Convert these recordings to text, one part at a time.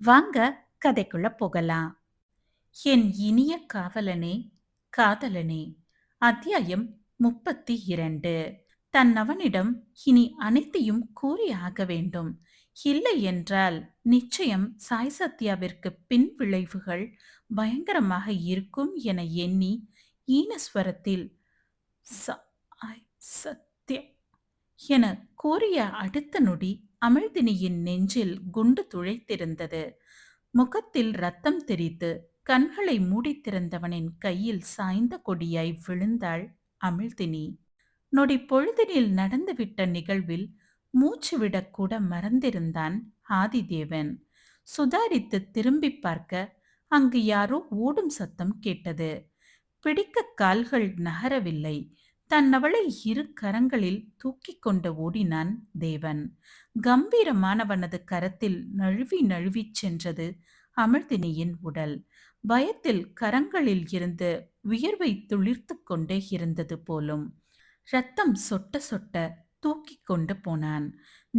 வாங்க கதைக்குள்ள போகலாம். என் இனிய காவலனே காதலனே அத்தியாயம் முப்பத்தி இரண்டு. தன் அவனிடம் இனி அனைத்தையும் கூறி ஆக வேண்டும். இல்லை என்றால் நிச்சயம் சாய் சத்யாவிற்கு பின் விளைவுகள் பயங்கரமாக இருக்கும் என எண்ணி ஈனஸ்வரத்தில் சாய் சத்யா என கூறிய அடுத்த நொடி அமிழ்தினியின் நெஞ்சில் குண்டு துழைத்திருந்தது. முகத்தில் ரத்தம் தெரித்து கண்களை மூடித்திருந்தவனின் கையில் சாய்ந்த கொடியாய் விழுந்தாள் அமிழ்தினி நொடி பொழுதினில் நடந்துவிட்ட நிகழ்வில் மூச்சு விடக்கூட மறந்திருந்தான் ஆதிதேவன். சுதாரித்து திரும்பி பார்க்க அங்கு யாரோ ஓடும் சத்தம் கேட்டது. பிடிக்க கால்கள் நகரவில்லை. தன்னவளை இரு கரங்களில் தூக்கிக் கொண்டு ஓடினான் தேவன். கம்பீரமானவனது கரத்தில் நழுவி நழுவிச் சென்றது அமிழ்தினியின் உடல். பயத்தில் கரங்களில் இருந்து உயர்வை துளிர்த்து கொண்டே இருந்தது போலும். ரத்தம் சொட்ட சொட்ட தூக்கிக் கொண்டு போனான்.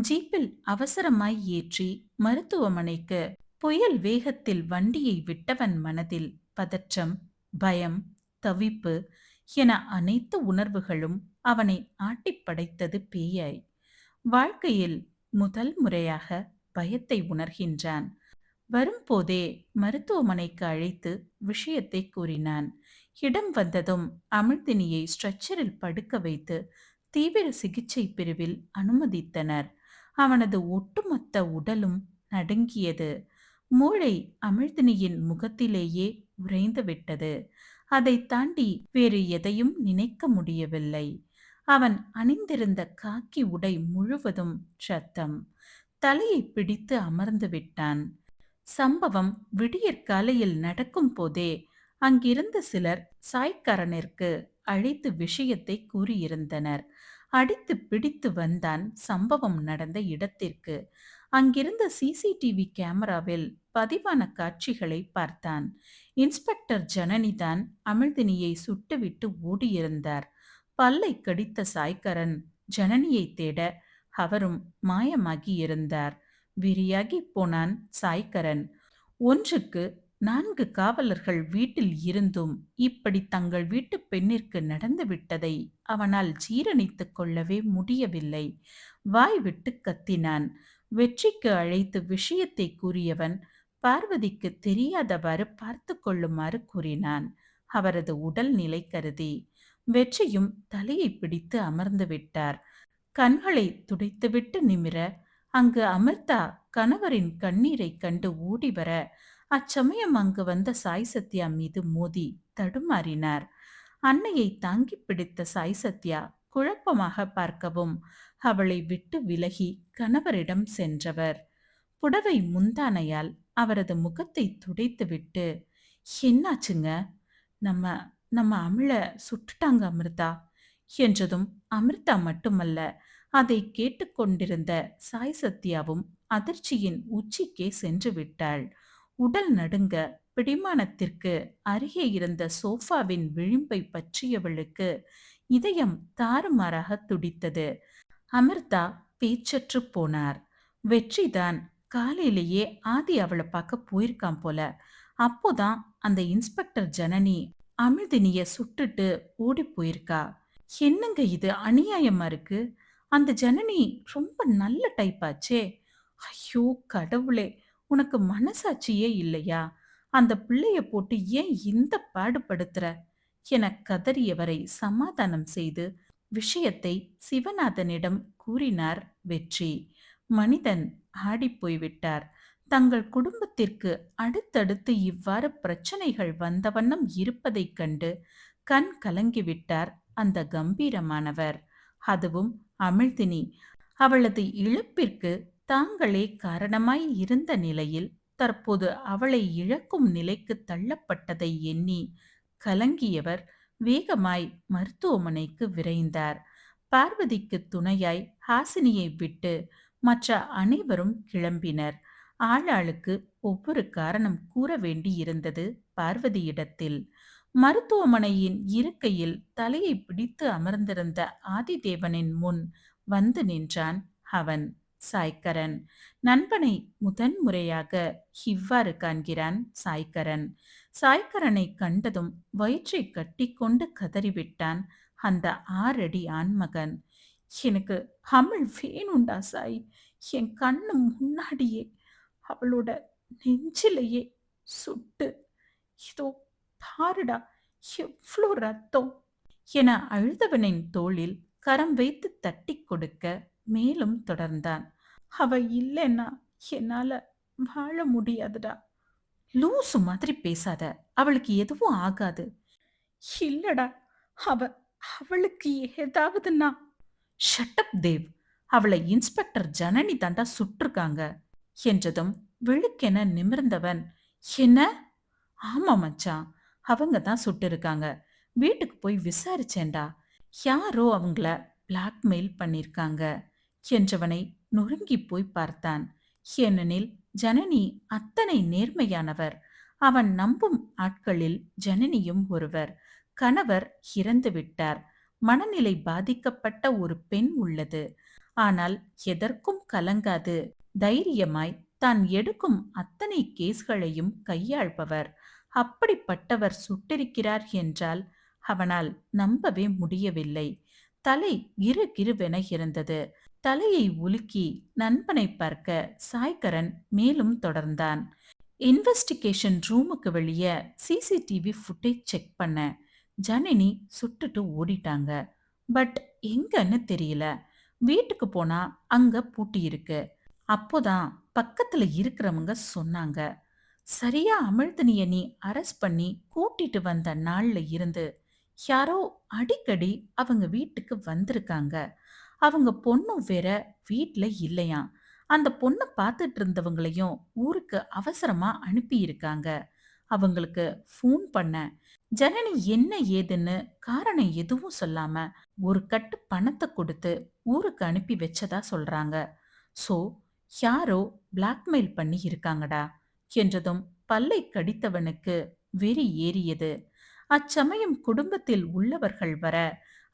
ஜீப்பில் அவசரமாய் ஏற்றி மருத்துவமனைக்கு புயல் வேகத்தில் வண்டியை விட்டவன் மனதில் பதற்றம் பயம் தவிப்பு என அனைத்து உணர்வுகளும் அவனை ஆட்டிப்படைத்தது பேயாய். வாழ்க்கையில் முதல் முறையாக பயத்தை உணர்கின்றான். வரும்போதே மருத்துவமனைக்கு அழைத்து விஷயத்தை கூறினான். இடம் வந்ததும் அமிழ்தினியை ஸ்ட்ரெச்சரில் படுக்க வைத்து தீவிர சிகிச்சை பிரிவில் அனுமதித்தனர். அவனது ஒட்டுமொத்த உடலும் நடுங்கியது. மூளை அமிழ்தினியின் முகத்திலேயே உறைந்து விட்டது. அதை தாண்டி வேறு எதையும் நினைக்க முடியவில்லை. அவன் அணிந்திருந்த காக்கி உடை முழுவதும் சத்தம் தலையை பிடித்து அமர்ந்து விட்டான். சம்பவம் விடியற்காலையில் நடக்கும் போதே அங்கிருந்த சிலர் சாய்க்காரனிற்கு அழைத்து விஷயத்தை கூறியிருந்தனர். அடித்து பிடித்து வந்தான் சம்பவம் நடந்த இடத்திற்கு. அங்கிருந்த சிசிடிவி கேமராவில் பதிவான காட்சிகளை பார்த்தான். இன்ஸ்பெக்டர் ஜனனிதான் அமிழ்தினியை சுட்டுவிட்டு ஓடியிருந்தார். பல்லை கடித்த சாய்க்கரன் ஜனனியை தேட அவரும் மாயமாகி இருந்தார். விரியாகி போனான் சாய்க்கரன். ஒன்றுக்கு நான்கு காவலர்கள் வீட்டில் இருந்தும் இப்படி தங்கள் வீட்டு பெண்ணிற்கு நடந்துவிட்டதை அவனால் ஜீரணித்துக் கொள்ளவே முடியவில்லை. வாய் விட்டு கத்தினான். வெற்றிக்கு அழைத்து விஷயத்தை கூறியவன் பார்வதிக்கு தெரியாதவாறு பார்த்து கொள்ளுமாறு கூறினான். அவரது உடல் நிலை கருதி வெற்றியும் தலையை பிடித்து அமர்ந்து விட்டார். கண்களை துடைத்துவிட்டு நிமிர அங்கு அமிர்தா கணவரின் கண்ணீரை கண்டு ஓடி வர அச்சமயம் அங்கு வந்த சாய் சத்யா மீது மோதி தடுமாறினார். அன்னையை தாங்கி பிடித்த சாய் சத்யா குழப்பமாக பார்க்கவும் அவளை விட்டு விலகி கணவரிடம் சென்றவர். புடவை முந்தானையால் அவரது முகத்தை துடைத்துவிட்டு என்னாச்சுங்க? நம்ம நம்ம அமிழ சுட்டுட்டாங்க அமிர்தா? என்றதும் அமிர்தா மட்டுமல்ல அதை கேட்டுக்கொண்டிருந்த சாய் சத்யாவும் அதிர்ச்சியின் உச்சிக்கே சென்று விட்டாள். உடல் நடுங்க பிடிமானத்திற்கு அருகே இருந்த சோஃபாவின் விளிம்பை பற்றியவளுக்கு இதயம் தாறுமாறாக துடித்தது. அமிர்தா பேச்சற்று போனார். வெற்றிதான் காலையிலேயே ஆதி அவளை பார்க்க போயிருக்கான் போல. அப்போதான் அந்த இன்ஸ்பெக்டர் ஜனனி அமிர்தினிய சுட்டுட்டு ஓடி போயிருக்கா. என்னங்க இது அநியாயமா இருக்கு? அந்த ஜனனி ரொம்ப நல்ல டைப் ஆச்சே. ஐயோ கடவுளே உனக்கு மனசாட்சியே இல்லையா? அந்த பிள்ளைய போட்டு ஏன் இந்த பாடுபடுத்துற? என கதறியவரை சமாதானம் செய்து விஷயத்தை சிவநாதனிடம் கூறினார் வெற்றி. மனிதன் ஆடிப்போய்விட்டார் தங்கள் குடும்பத்திற்கு அடுத்தடுத்து இவ்வாறு பிரச்சனைகள் வந்த வண்ணம் இருப்பதைக் கண்டு கண் கலங்கிவிட்டார் அந்த கம்பீரமானவர். அதுவும் அமிழ்தினி. அவளது இழப்பிற்கு தாங்களே காரணமாய் இருந்த நிலையில் தற்போது அவளை இழக்கும் நிலைக்கு தள்ளப்பட்டதை எண்ணி கலங்கியவர் வேகமாய் மருத்துவமனைக்கு விரைந்தார். பார்வதிக்கு துணையாய் ஹாசினியை விட்டு மற்ற அனைவரும் கிளம்பினர். ஆளாளுக்கு ஒவ்வொரு காரணம் கூற வேண்டியிருந்தது பார்வதியிடத்தில். மருத்துவமனையின் இருக்கையில் தலையை பிடித்து அமர்ந்திருந்த ஆதிதேவனின் முன் வந்து நின்றான் அவன். சாய்கரன் நண்பனை முதன் முறையாக இவ்வாறு காண்கிறான் சாய்கரன் சாய்கரனை கண்டதும் வயிற்றை கட்டிக்கொண்டு கதறிவிட்டான் அந்த ஆறடி ஆண்மகன். எனக்கு அமிழ் வேணுண்டா சாய். என் கண்ணு முன்னாடியே அவளோட நெஞ்சிலேயே சுட்டு. இதோ பாருடா எவ்வளோ ரத்தம்? என அழுதவனின் தோளில் கரம் வைத்து தட்டி கொடுக்க மேலும் தொடர்ந்தான். அவ இல்லைன்னா என்னால வாழ முடியாதுடா. லூசு மாதிரி பேசாத. அவளுக்கு எதுவும் ஆகாது. இல்லடா. அவ அவளுக்கு ஏதாவதுன்னா ஷட்டப் தேவ் அவளை இன்ஸ்பெக்டர் ஜனனி தாண்டா சுட்டிருக்காங்க என்றதும் விழுக்கென நிமிர்ந்தவன். என்ன? ஆமா மச்சான். அவங்க தான் சுட்டிருக்காங்க. வீட்டுக்கு போய் விசாரிச்சேன்டா. யாரோ அவங்கள பிளாக்மெயில் பண்ணிருக்காங்க. என்றவனை நொறுங்கி போய் பார்த்தான். ஏனெனில் ஜனனி அத்தனை நேர்மையானவர். அவன் நம்பும் ஆட்களில் ஜனனியும் ஒருவர். கணவர் இறந்து விட்டார். மனநிலை பாதிக்கப்பட்ட ஒரு பெண் உள்ளது. ஆனால் எதற்கும் கலங்காது. தைரியமாய் தான் எடுக்கும் அத்தனை கேஸ்களையும் கையாள்பவர். அப்படிப்பட்டவர் சுட்டிருக்கிறார் என்றால் அவனால் நம்பவே முடியவில்லை. தலை கிரு கிருவென இருந்தது. தலையை உலுக்கி நண்பனை பார்க்க சாய்கரன் மேலும் தொடர்ந்தான். இன்வெஸ்டிகேஷன் ரூமுக்கு வெளியே சிசிடிவி ஃபுட்டேஜ் செக் பண்ண ஜனனி சுட்டுட்டு ஓடிட்டாங்க. பட் எங்கன்னு தெரியல. வீட்டுக்கு போனா அங்க பூட்டி இருக்கு. அப்போதான் பக்கத்துல இருக்கிறவங்க சொன்னாங்க. சரியா அமிழ்தனிய நீ அரெஸ்ட் பண்ணி கூட்டிட்டு வந்த நாள்ல இருந்து யாரோ அடிக்கடி அவங்க வீட்டுக்கு வந்திருக்காங்க. அவங்க பொண்ணும் வேற வீட்டில் இல்லையாம். அந்த பொண்ணை பார்த்துட்டு இருந்தவங்களையும் ஊருக்கு அவசரமா அனுப்பி இருக்காங்க அவங்களுக்கு ஃபோன் பண்ண ஜனனி என்ன ஏதுன்னு காரணம் எதுவும் சொல்லாம ஒரு கட்டு பணத்தை கொடுத்து ஊருக்கு அனுப்பி வச்சதா சொல்றாங்க. சோ யாரோ பிளாக்மெயில் பண்ணி இருக்காங்கடா என்றதும் பல்லை கடித்தவனுக்கு வெறி ஏறியது. அச்சமயம் குடும்பத்தில் உள்ளவர்கள் வர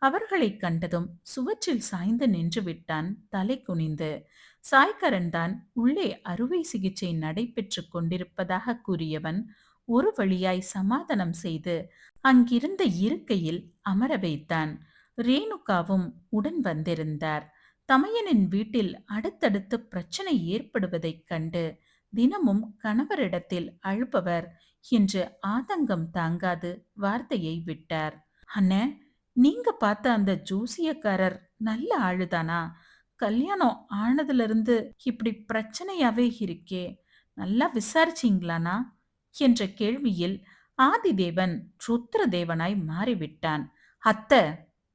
அவர்களை கண்டதும் சுவற்றில் சாய்ந்து நின்று விட்டான். தலை குனிந்து சாய்கரன் தான் உள்ளே அறுவை சிகிச்சை நடைபெற்று கொண்டிருப்பதாக கூறியவன் ஒரு வழியாய் சமாதானம் செய்து அங்கிருந்த இருக்கையில் அமர வைத்தான். ரேணுகாவும் உடன் வந்திருந்தார். தமையனின் வீட்டில் அடுத்தடுத்து பிரச்சனை ஏற்படுவதைக் கண்டு தினமும் கணவரிடத்தில் அழுபவர் என்று ஆதங்கம் தாங்காது வார்த்தையை விட்டார். அண்ணே நீங்க பார்த்த அந்த ஜோசியக்காரர் நல்ல ஆளுதானா? கல்யாணம் ஆனதுல இருந்து இப்படி பிரச்சனையாவே இருக்கே நல்லா விசாரிச்சீங்களானா என்ற கேள்வியில் ஆதிதேவன் ருத்ரதேவனாய் மாறிவிட்டான். அத்த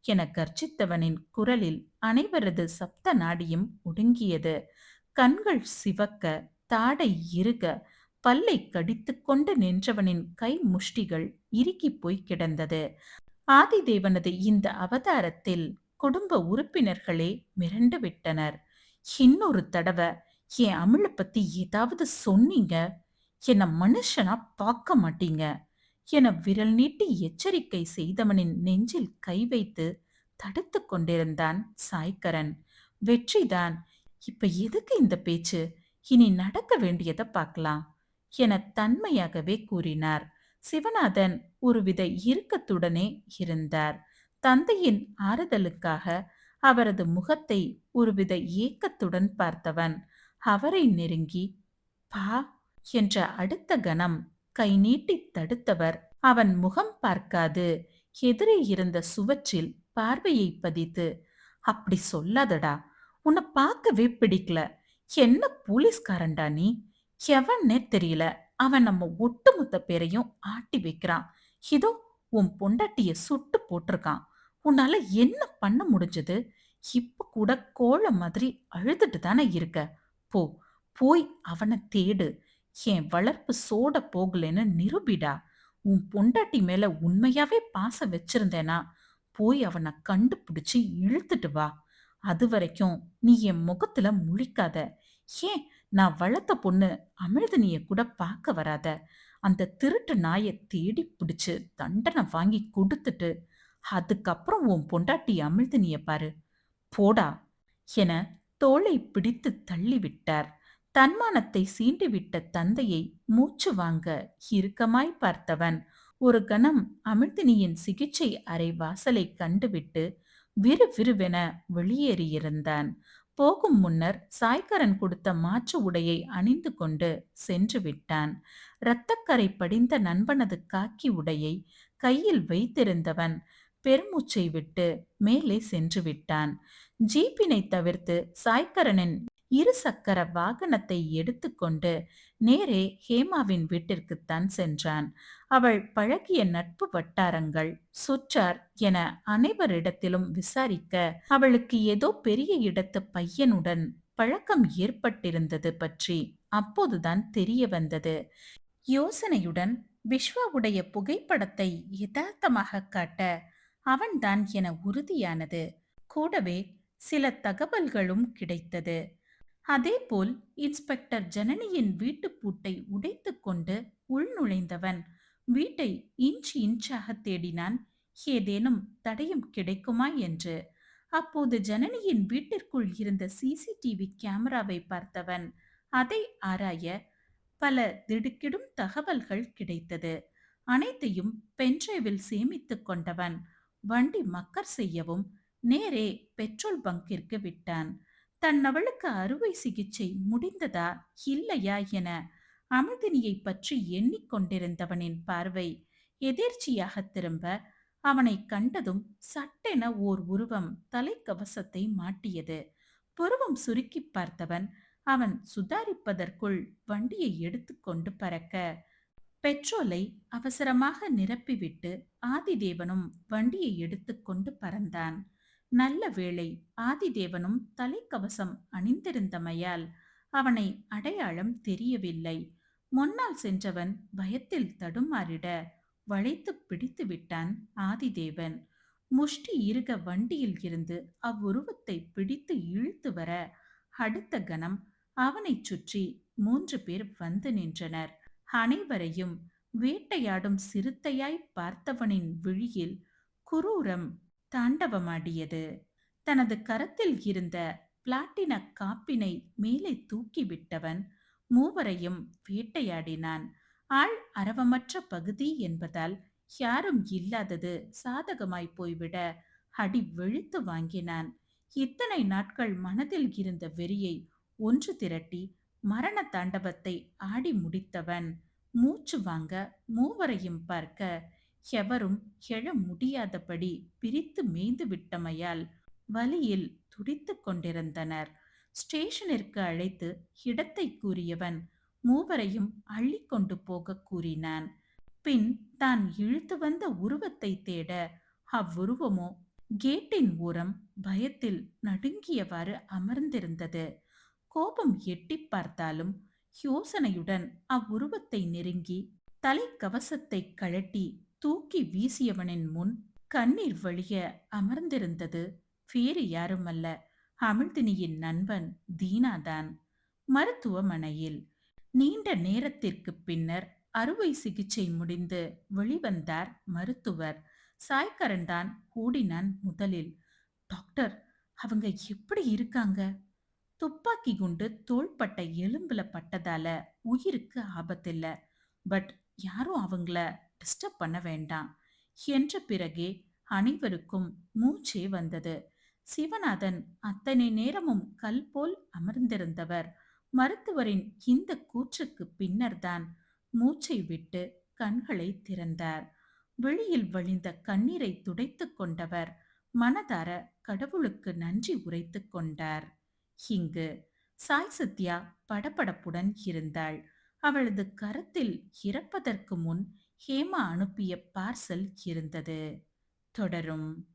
என கர்ச்சித்தவனின் குரலில் அனைவரது சப்த நாடியும் ஒடுங்கியது. கண்கள் சிவக்க தாடை இறுக பல்லை கடித்துக்கொண்டு நின்றவனின் கை முஷ்டிகள் இறுக்கிப் போய் கிடந்தது. ஆதிதேவனது இந்த அவதாரத்தில் குடும்ப உறுப்பினர்களே மிரண்டு விட்டனர் இன்னொரு தடவை என் அமிழ பத்தி ஏதாவது சொன்னீங்க? என்னை மனுஷனா பார்க்க மாட்டீங்க? என விரல் நீட்டி எச்சரிக்கை செய்தவனின் நெஞ்சில் கை வைத்து தடுத்து கொண்டிருந்தான் சாய்கரன் வெற்றிதான். இப்ப எதுக்கு இந்த பேச்சு? இனி நடக்க வேண்டியதை பார்க்கலாம் என தன்மையாகவே கூறினார். சிவநாதன் ஒருவித இறுக்கத்துடனே இருந்தார். தந்தையின் ஆறுதலுக்காக அவரது முகத்தை ஒருவித ஏக்கத்துடன் பார்த்தவன். அவரை நெருங்கி பா என்ற அடுத்த கணம் கை நீட்டி தடுத்தவர். அவன் முகம் பார்க்காது. எதிரே இருந்த சுவற்றில் பார்வையை பதித்து அப்படி சொல்லாதடா உன்னை பார்க்கவே பிடிக்கல. என்ன போலீஸ்காரன்டா நீ? எவன்னே தெரியல. அவன் நம்ம ஒட்டுமொத்த பேரையும் ஆட்டி வைக்கிறான். இதோ உன் பொண்டாட்டிய சுட்டு போட்டிருக்கான். உன்னால என்ன பண்ண முடிஞ்சது? இப்ப கூட கோழ மாதிரி அழுதுட்டு தானே இருக்க. போ போய் அவனை தேடு. என் வளர்ப்பு சோட போகலைன்னு நிரூபிடா. உன் பொண்டாட்டி மேல உண்மையாவே பாசம் வச்சிருந்தேனா போய் அவனை கண்டுபிடிச்சு இழுத்துட்டு வா. அது வரைக்கும் நீ என் முகத்துல முழிக்காத. ஏன் நான் வளர்த்த பொண்ணு அமிழ்தனிய கூட பார்க்க வராத. அந்த திருட்டு நாயை தேடி பிடிச்சு தண்டனை வாங்கி கொடுத்துட்டு அதுக்கப்புறம் உன் பொண்டாட்டி அமிழ்தனிய பாரு. போடா என தோளை பிடித்து தள்ளிவிட்டார். தன்மானத்தை சீண்டிவிட்ட தந்தையை மூச்சு வாங்க இறுக்கமாய் பார்த்தவன் ஒரு கணம் அமிழ்தினியின் சிகிச்சை அறை வாசலை கண்டுவிட்டு விறுவிறுவென வெளியேறியிருந்தான். போகும் முன்னர் சாய்கரன் கொடுத்த மாற்று உடையை அணிந்து கொண்டு சென்று விட்டான். இரத்தக்கரை படிந்த நண்பனது காக்கி உடையை கையில் வைத்திருந்தவன் பெருமூச்சை விட்டு மேலே சென்று விட்டான். ஜீப்பினை தவிர்த்து சாய்கரனின் இரு சக்கர வாகனத்தை எடுத்துக்கொண்டு நேரே ஹேமாவின் வீட்டிற்குத்தான் சென்றான். அவள் பழகிய நட்பு வட்டாரங்கள் சுற்றார் என அனைவரிடத்திலும் விசாரிக்க அவளுக்கு ஏதோ பெரிய இடத்து பையனுடன் பழக்கம் ஏற்பட்டிருந்தது பற்றி அப்போதுதான் தெரிய வந்தது. யோசனையுடன் விஸ்வாவுடைய புகைப்படத்தை யதார்த்தமாக காட்ட அவன்தான் என உறுதியானது. கூடவே சில தகவல்களும் கிடைத்தது. அதேபோல் இன்ஸ்பெக்டர் ஜனனியின் வீட்டு பூட்டை உடைத்துக்கொண்டு உள் நுழைந்தவன். வீட்டை இன்ச் இன்ச்சாக தேடினான். ஏதேனும் தடயம் கிடைக்குமா என்று. அப்போது ஜனனியின் வீட்டிற்குள் இருந்த சிசிடிவி கேமராவை பார்த்தவன். அதை ஆராய பல திடுக்கிடும் தகவல்கள் கிடைத்தது. அனைத்தையும் பென்ட்ரைவில் சேமித்து கொண்டவன். வண்டி மக்கர் செய்யவும் நேரே பெட்ரோல் பங்கிற்கு விட்டான். தன் அவளுக்கு அறுவை சிகிச்சை முடிந்ததா இல்லையா என அமிர்தினியை பற்றி எண்ணிக்கொண்டிருந்தவனின் பார்வை எதிர்ச்சியாக திரும்ப அவனை கண்டதும் சட்டென ஓர் உருவம் தலைக்கவசத்தை மாட்டியது. புருவம் சுருக்கி பார்த்தவன் அவன் சுதாரிப்பதற்குள் வண்டியை எடுத்துக்கொண்டு பறக்க பெட்ரோலை அவசரமாக நிரப்பிவிட்டு ஆதிதேவனும் வண்டியை எடுத்துக்கொண்டு பறந்தான். நல்ல வேளை ஆதிதேவனும் தலைக்கவசம் அணிந்திருந்தமையால் அவனை அடையாளம் தெரியவில்லை. முன்னால் சென்றவன் பயத்தில் தடுமாறிட வளைத்து பிடித்து விட்டான் ஆதிதேவன். முஷ்டி இருக வண்டியில் இருந்து அவ்வுருவத்தை பிடித்து இழுத்து வர அடுத்த கணம் அவனைச் சுற்றி மூன்று பேர் வந்து நின்றனர். அனைவரையும் வேட்டையாடும் சிறுத்தையாய் பார்த்தவனின் விழியில் குரூரம் தாண்டவமாடியது. தனது கரத்தில் இருந்த பிளாட்டின காப்பினை மேலே தூக்கிவிட்டவன் மூவரையும் வேட்டையாடினான். ஆள் அரவமற்ற பகுதி என்பதால் யாரும் இல்லாதது சாதகமாய் போய்விட அடி வெளுத்து வாங்கினான். இத்தனை நாட்கள் மனதில் இருந்த வெறியை ஒன்று திரட்டி மரண தாண்டவத்தை ஆடி முடித்தவன் மூச்சு வாங்க மூவரையும் பார்க்க எவரும் எழ முடியாதபடி பிரித்து மேய்ந்து விட்டமையால் வலியில் துடித்து கொண்டிருந்தனர். ஸ்டேஷனிற்கு அழைத்து இடத்தை கூறியவன் மூவரையும் அள்ளி கொண்டு போக கூறினான். பின் தான் இழுத்து வந்த உருவத்தை தேட அவ்வுருவமோ கேட்டின் ஓரம் பயத்தில் நடுங்கியவாறு அமர்ந்திருந்தது. கோபம் எட்டி பார்த்தாலும் யோசனையுடன் அவ்வுருவத்தை நெருங்கி தலைக்கவசத்தை கழட்டி தூக்கி வீசியவனின் முன் கண்ணீர் வழிய அமர்ந்திருந்தது. வேறு யாருமல்ல. அமிழ்தினியின் நண்பன் தீனாதான். மருத்துவமனையில் நீண்ட நேரத்திற்கு பின்னர் அறுவை சிகிச்சை முடிந்து வெளிவந்தார் மருத்துவர். சாய்கரன்தான் ஓடினான் முதலில். டாக்டர் அவங்க எப்படி இருக்காங்க? துப்பாக்கி குண்டு தோள்பட்ட எலும்புல பட்டதால உயிருக்கு ஆபத்தில்ல. பட் யாரும் அவங்கள டிஸ்டர்ப் பண்ண வேண்டாம். என்ற பிறகே அனைவருக்கும் மூச்சே வந்தது. சிவநாதன் அத்தனை நேரமும் கல் போல் அமர்ந்திருந்தவர். மருத்துவரின் இந்த கூற்றுக்கு பின்னர்தான் மூச்சை விட்டு கண்களை திறந்தார். வெளியில் வழிந்த கண்ணீரை துடைத்து கொண்டவர் மனதார கடவுளுக்கு நன்றி உரைத்துக் கொண்டார். இங்கு சாய் சத்யா படபடப்புடன் இருந்தாள். அவளது கரத்தில் இறப்பதற்கு முன் ஹேமா அனுப்பிய பார்சல் இருந்தது. தொடரும்.